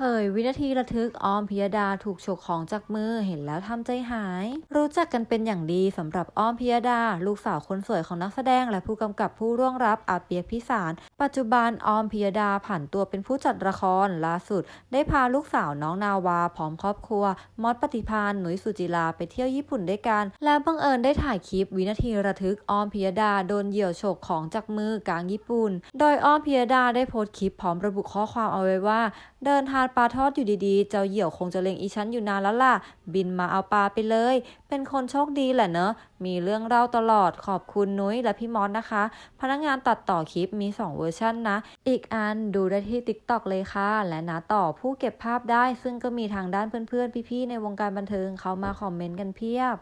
เผยวินาทีระทึกออมพิยดาถูกฉกของจากมือเห็นแล้วทำใจหาย รู้จักกันเป็นอย่างดีสำหรับอ้อมพิยดา ลูกสาวคนสวยของนักแสดง และผู้กำกับผู้ร่วงรับอาเปียกพิสาร ปัจจุบันออมพิยดาผ่านตัวเป็นผู้จัดละครล่าสุด ได้พาลูกสาวน้องนาวา พร้อมครอบครัว มอสปฏิพานหนุยสุจิลาไปเที่ยวญี่ปุ่นด้วยกัน และบังเอิญได้ถ่ายคลิปวินาทีระทึกออมพิยดาโดนเหยี่ยวฉกของจากมือกลางญี่ปุ่น โดยอ้อมพิยดาได้โพสต์คลิปพร้อมระบุข้อความเอาไว้ว่า เดินทางนปลาทอดอยู่ดีๆ เจ้าเหยี่ยวคงจะเล็งอีฉันอยู่นานแล้วล่ะ บินมาเอาปลาไปเลย เป็นคนโชคดีแหละเนอะ มีเรื่องเล่าตลอด ขอบคุณนุ้ยและพี่มอสนะคะ พนักงานตัดต่อคลิปมี 2 เวอร์ชันนะ อีกอันดูได้ที่ TikTok เลยค่ะ และนะต่อผู้เก็บภาพได้ ซึ่งก็มีทางด้านเพื่อนๆ พี่ๆ ในวงการบันเทิงเขามาคอมเมนต์กันเพียบ